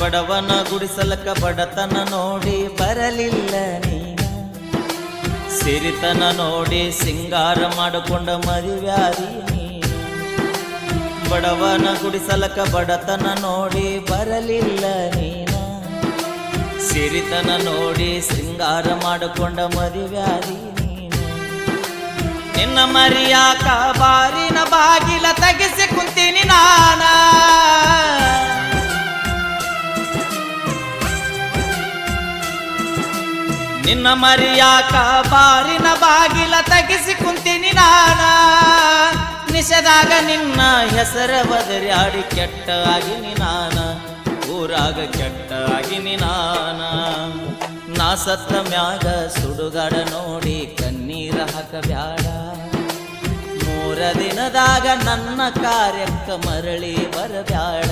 ಬಡವನ ಗುಡಿಸಲಕ ಬಡತನ ನೋಡಿ ಬರಲಿಲ್ಲ ನೀನ. ಸಿರಿತನ ನೋಡಿ ಸಿಂಗಾರ ಮಾಡಿಕೊಂಡ ಮರಿವ್ಯಾರಿ ನೀನು. ಬಡವನ ಗುಡಿಸಲಕ ಬಡತನ ನೋಡಿ ಬರಲಿಲ್ಲ ನೀನ. ಸಿರಿತನ ನೋಡಿ ಸಿಂಗಾರ ಮಾಡಿಕೊಂಡ ಮರಿವ್ಯಾರಿ ನೀನು. ನಿನ್ನ ಮರಿಯಾಕ ಬಾರಿನ ಬಾಗಿಲ ನಿನ್ನ ಮರಿಯಾಕ ಬಾರಿನ ಬಾಗಿಲ ತಗಿಸಿ ಕುಂತೀನಿ ನಾನ. ನಿಷದಾಗ ನಿನ್ನ ಹೆಸರ ಬದರ್ಯಾಡಿ ಕೆಟ್ಟ ಆಗಿನಿ ನಾನ. ಊರಾಗ ಕೆಟ್ಟ ಆಗಿನಿ ನಾನ. ನಾ ಸತ್ತ ಮ್ಯಾಗ ಸುಡುಗಾಡ ನೋಡಿ ಕಣ್ಣೀರ ಹಾಕಬ್ಯಾಡ. ಮೂರ ದಿನದಾಗ ನನ್ನ ಕಾರ್ಯಕ್ಕ ಮರಳಿ ಬರಬ್ಯಾಡ.